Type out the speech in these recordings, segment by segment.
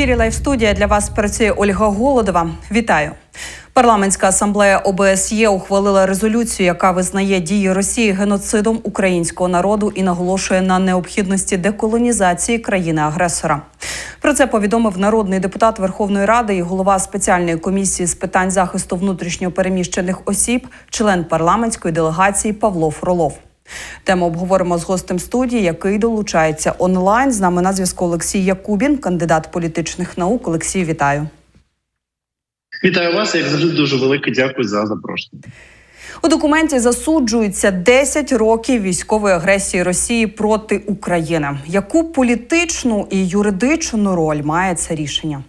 ефірі Лайв студія для вас працює Ольга Голодова. Вітаю. Парламентська асамблея ОБСЄ ухвалила резолюцію, яка визнає дії Росії геноцидом українського народу і наголошує на необхідності деколонізації країни-агресора. Про це повідомив народний депутат Верховної Ради і голова спеціальної комісії з питань захисту внутрішньо переміщених осіб, член парламентської делегації Павло Фролов. Тему обговоримо з гостем студії, який долучається онлайн. З нами на зв'язку Олексій Якубін, кандидат політичних наук. Олексій, вітаю. Вітаю вас, як завжди, дуже велике дякую за запрошення. У документі засуджується 10 років військової агресії Росії проти України. Яку політичну і юридичну роль має це рішення?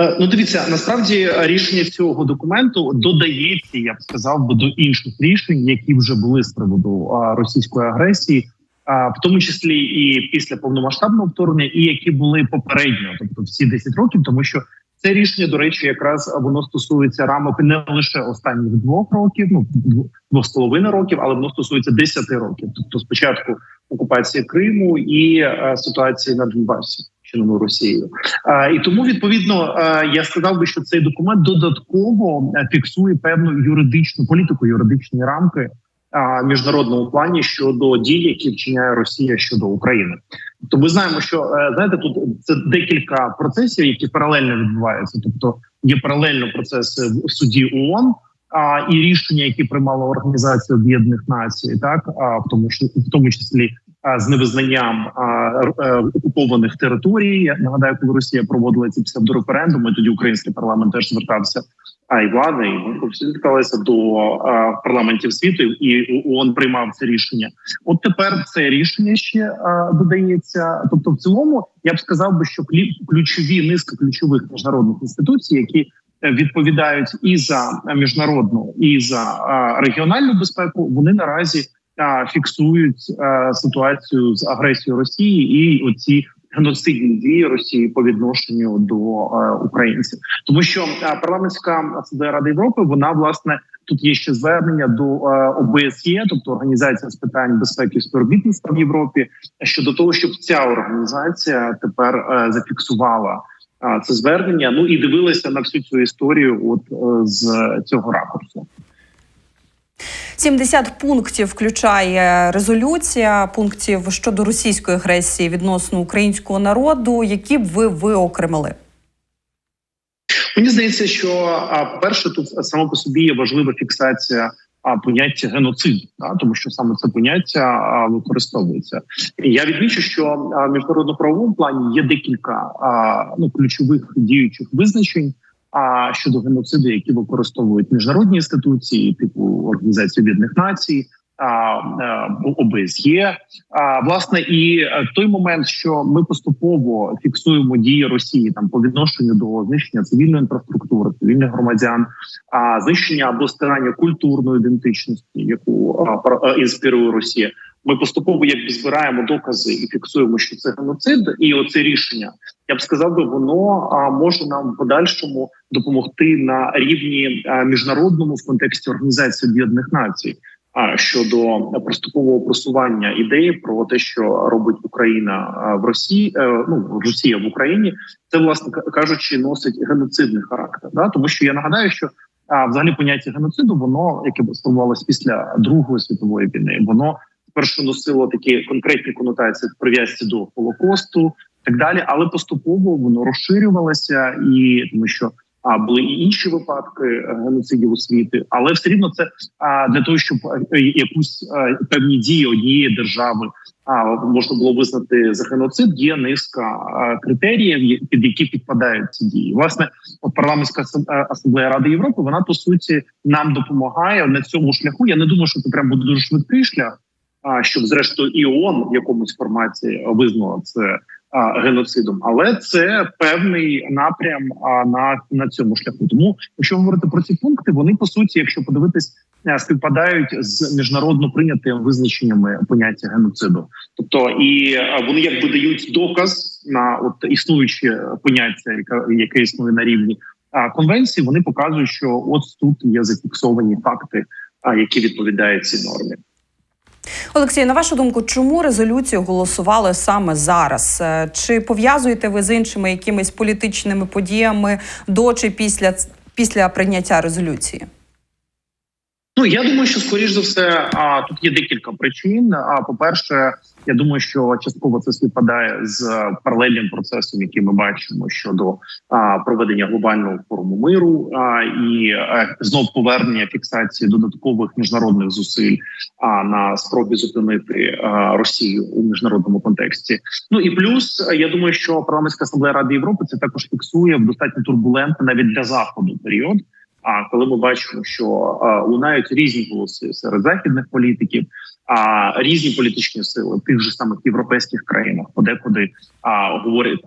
Е, Ну, дивіться, насправді рішення цього документу додається, я б сказав би, до інших рішень, які вже були з приводу російської агресії, а, в тому числі і після повномасштабного вторгнення, і які були попередньо, тобто всі 10 років, тому що це рішення, до речі, якраз воно стосується рамок не лише останніх двох років, ну дв- двох з половиною років, але воно стосується 10 років. Тобто, спочатку окупації Криму і е, ситуації на Донбасі, чиному Росією. Е, і тому відповідно е, я сказав би, що цей документ додатково е, фіксує певну юридичну політику, юридичні рамки е, міжнародному плані щодо дій, які вчиняє Росія щодо України. Тобто ми знаємо, що е, знаєте, тут це декілька процесів, які паралельно відбуваються. Тобто є паралельно процеси в суді ООН, а і рішення, які приймала Організація Об'єднаних Націй, так а в тому в тому числі з невизнанням е, окупованих територій. Я нагадаю, коли Росія проводила ці псевдореферендуми, тоді український парламент теж звертався. А і влада, і ми всі зверталися до парламентів світу, і ООН приймав це рішення. От тепер це рішення ще додається. Тобто, в цілому я б сказав би, що ключові низка ключових міжнародних інституцій, які е, відповідають і за міжнародну, і за регіональну безпеку, вони наразі фіксують ситуацію з агресією Росії і оці геноцидні дії Росії по відношенню до е, українців, тому що е, парламентська асамблея Ради Європи вона власне тут є ще звернення до е, ОБСЄ, тобто організація з питань безпеки і співробітництва в Європі, щодо того, щоб ця організація тепер е, зафіксувала е, це звернення. Ну і дивилася на всю цю історію, от е, з цього ракурсу. 70 пунктів включає резолюція пунктів щодо російської агресії відносно українського народу, які б ви виокремили. Мені здається, що по-перше, тут само по собі є важлива фіксація поняття геноцид, да, тому що саме це поняття використовується. Я відмічу, що в міжнародно-правовому плані є декілька ну, ключових діючих визначень. А щодо геноциду, які використовують міжнародні інституції, типу Організації Об'єднаних Націй, а, ОБСЄ, власне, і е, той момент, що ми поступово фіксуємо дії Росії там по відношенню до знищення цивільної інфраструктури, цивільних громадян, а знищення або стирання культурної ідентичності, яку а, інспірує Росія. Ми поступово якби збираємо докази і фіксуємо, що це геноцид, і оце рішення я б сказав би, воно а, може нам в подальшому допомогти на рівні а, міжнародному в контексті організації Об'єднаних Націй. А щодо поступового просування ідеї про те, що робить Україна в Росії, е, ну Росія в Україні, це власне кажучи, носить геноцидний характер. Да? Тому що я нагадаю, що а, взагалі поняття геноциду, воно яке сформувалось після Другої світової війни, воно спершу носило такі конкретні конотації прив'язці до Холокосту, так далі, але поступово воно розширювалося, і тому що а були і інші випадки е, геноцидів у світі, але все рівно це а для того, щоб е, якусь е, певні дії однієї держави а можна було визнати за геноцид. Є низка е, критеріїв, під які підпадають ці дії. Власне, от парламентська асам- е, асамблея Ради Європи вона по суті нам допомагає на цьому шляху. Я не думаю, що це прям буде дуже швидкий шлях. А щоб зрештою і ООН в якомусь форматі визнала це геноцидом, але це певний напрям на, на цьому шляху. Тому, якщо говорити про ці пункти, вони по суті, якщо подивитись, е, співпадають з міжнародно прийнятими визначеннями поняття геноциду. Тобто, і е, вони якби дають доказ на от існуюче поняття, яке, яке існує на рівні конвенції. Вони показують, що от тут є зафіксовані факти, які відповідають цій нормі. Олексій, на вашу думку, чому резолюцію голосували саме зараз? Е, Чи пов'язуєте ви з іншими якимись політичними подіями до чи після, після прийняття резолюції? Ну я думаю, що скоріш за все, а тут є декілька причин. А по-перше, я думаю, що частково це співпадає з паралельним процесом, який ми бачимо щодо а, проведення глобального форуму миру а, і а, знов повернення фіксації додаткових міжнародних зусиль а, на спробі зупинити а, Росію у міжнародному контексті. Ну і плюс я думаю, що парламентська асамблея Ради Європи це також фіксує в достатньо турбулентний навіть для заходу період. А коли ми бачимо, що лунають різні голоси серед західних політиків, а різні політичні сили в тих же самих європейських країнах, подекуди а, говорять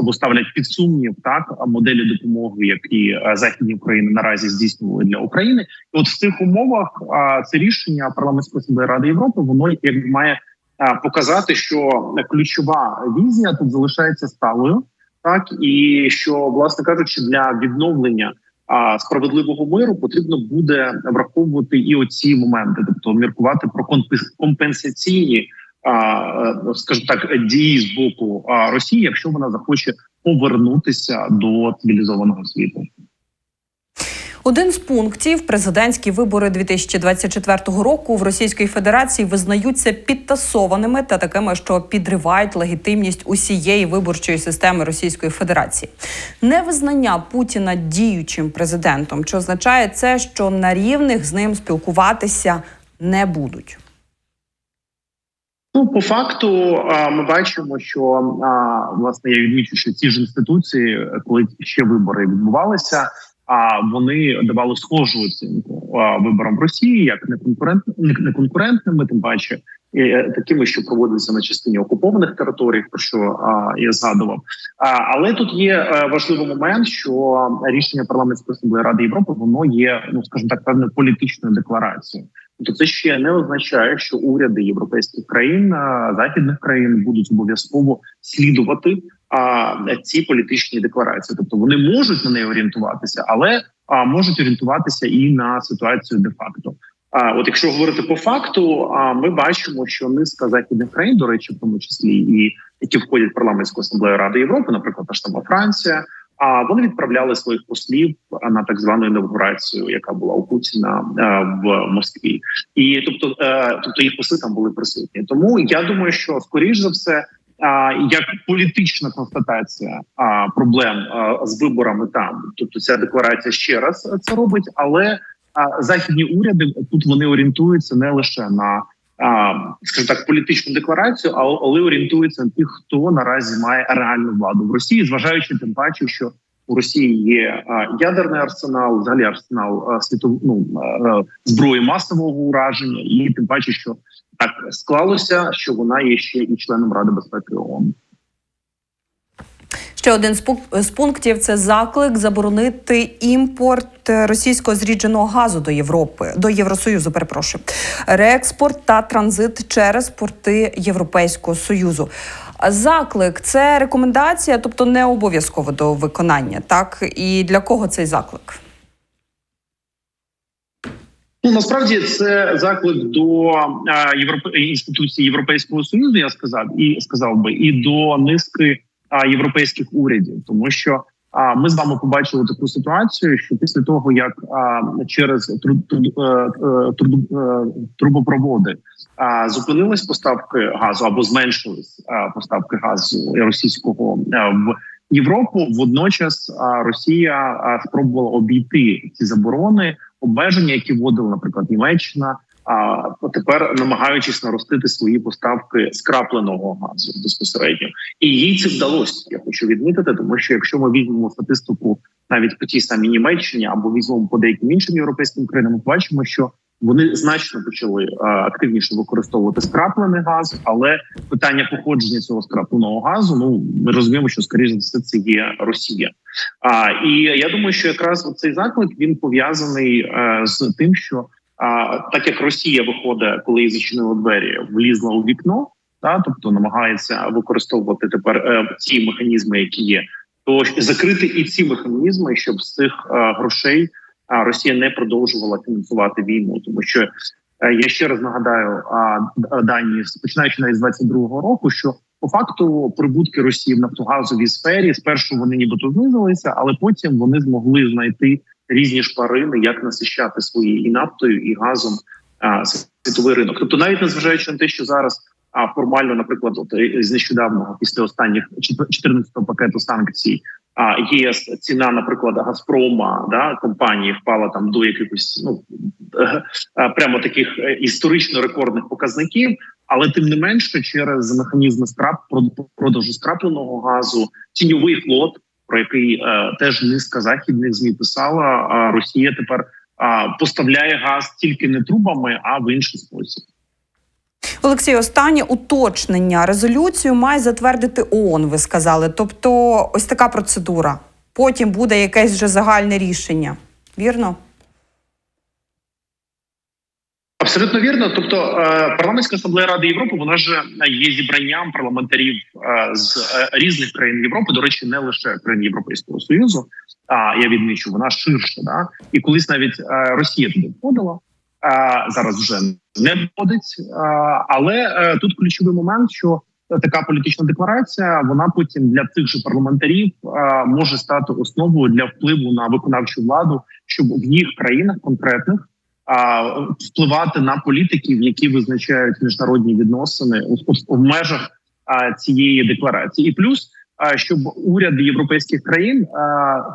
або ставлять під сумнів так моделі допомоги, які західні країни наразі здійснювали для України. І от в цих умовах а, це рішення парламентської асамблеї Ради Європи, воно як має а, показати, що ключова візія тут залишається сталою, так і що, власне кажучи, для відновлення справедливого миру потрібно буде враховувати і оці моменти, тобто міркувати про компенс- компенсаційні, е, скажімо так, дії з боку Росії, якщо вона захоче повернутися до цивілізованого світу. Один з пунктів президентські вибори 2024 року в Російській Федерації визнаються підтасованими та такими, що підривають легітимність усієї виборчої системи Російської Федерації. Невизнання Путіна діючим президентом, що означає це, що на рівних з ним спілкуватися не будуть. Ну, по факту, ми бачимо, що власне я відмічу, що ці ж інституції, коли ще вибори відбувалися, а вони давали схожу оцінку виборам в Росії як неконкурент, не- неконкурентними, тим паче е, такими, що проводяться на частині окупованих територій, про що я згадував. Але тут є е, важливий момент, що рішення парламентської асамблеї Ради Європи воно є, ну скажімо так, певною політичною декларацією. Тобто це ще не означає, що уряди європейських країн, західних країн будуть обов'язково слідувати а, ці політичні декларації. Тобто вони можуть на неї орієнтуватися, але а, можуть орієнтуватися і на ситуацію де факто. А от якщо говорити по факту, а ми бачимо, що низка західних країн, до речі, в тому числі і які входять в парламентську асамблею Ради Європи, наприклад, та ж сама Франція. А вони відправляли своїх послів на так звану інавгурацію, яка була у Путіна в Москві, і тобто, е, тобто їх посли там були присутні. Тому я думаю, що скоріш за все, як політична констатація проблем з виборами там, тобто ця декларація ще раз це робить, але західні уряди тут вони орієнтуються не лише на скажімо так, політичну декларацію, але орієнтується на тих, хто наразі має реальну владу в Росії, зважаючи тим паче, що у Росії є ядерний арсенал, взагалі арсенал світов, ну, зброї масового ураження, і тим паче, що так склалося, що вона є ще і членом Ради безпеки ООН. Ще один з пунк- з пунктів це заклик заборонити імпорт е, російського зрідженого газу до Європи, до Євросоюзу. Перепрошую, реекспорт та транзит через порти Європейського союзу. Заклик це рекомендація, тобто не обов'язково до виконання. Так і для кого цей заклик? Ну насправді це заклик до а, інституції Європейського союзу. Я сказав і сказав би, і до низки а, європейських урядів, тому що а ми з вами побачили таку ситуацію, що після того як а, через тру- е, е, е, трубопроводи а, зупинились поставки газу або зменшились а, поставки газу російського а, в Європу, водночас а, Росія а, спробувала обійти ці заборони обмеження, які вводила, наприклад, Німеччина. А тепер намагаючись наростити свої поставки скрапленого газу безпосередньо, і їй це вдалося. Я хочу відмітити, тому що якщо ми візьмемо статистику навіть по тій самій Німеччині або візьмемо по деяким іншим європейським країнам, ми бачимо, що вони значно почали а, активніше використовувати скраплений газ, але питання походження цього скрапленого газу. Ну ми розуміємо, що скоріше за все це є Росія. А і я думаю, що якраз цей заклик він пов'язаний е, з тим, що а, так як Росія виходить, коли їй зачинили двері, влізла у вікно, та тобто намагається використовувати тепер е, ці механізми, які є, то закрити і ці механізми, щоб з цих е, грошей Росія не продовжувала фінансувати війну, тому що Е, Я ще раз нагадаю дані починаючи навіть з 22-го року, що по факту прибутки Росії в нафтогазовій сфері спершу вони нібито знизилися, але потім вони змогли знайти різні шпарини, як насищати свої і нафтою, і газом а, світовий ринок. Тобто, навіть незважаючи на те, що зараз а формально, наприклад, от е, з нещодавнього після останніх 14-го пакету санкцій. А ЄС ціна, наприклад, Газпрома да компанії впала там до якихось ну е, е, прямо таких історично рекордних показників. Але тим не менше, через механізми скрап прод- продажу скрапленого газу, тіньовий флот, про який е, теж низка західних змі писала. Росія тепер поставляє газ тільки не трубами, а в інший спосіб. Олексій, останнє уточнення. Резолюцію має затвердити ООН, ви сказали. Тобто, ось така процедура. Потім буде якесь вже загальне рішення. Вірно? Абсолютно вірно. Тобто, е, парламентська асамблея Ради Європи вона ж є зібранням парламентарів е, з е, різних країн Європи. До речі, не лише країн Європейського союзу. А я відмічу, вона ширше. Да? І колись навіть е, Росія туди входила. е, Зараз вже не входить. Е, Але е, тут ключовий момент, що така політична декларація вона потім для цих же парламентарів е, може стати основою для впливу на виконавчу владу, щоб в їх країнах конкретних впливати на політиків, які визначають міжнародні відносини в межах цієї декларації, і плюс. Щоб уряди європейських країн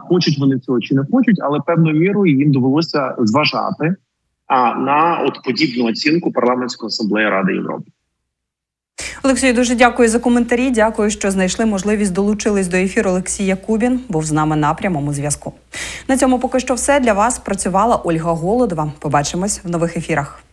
хочуть вони цього чи не хочуть, але певною мірою їм довелося зважати на от подібну оцінку парламентської асамблеї Ради Європи. Олексій, дуже дякую за коментарі. Дякую, що знайшли можливість долучились до ефіру. Олексій Якубін був з нами на прямому зв'язку. На цьому поки що все для вас працювала Ольга Голодова. Побачимось в нових ефірах.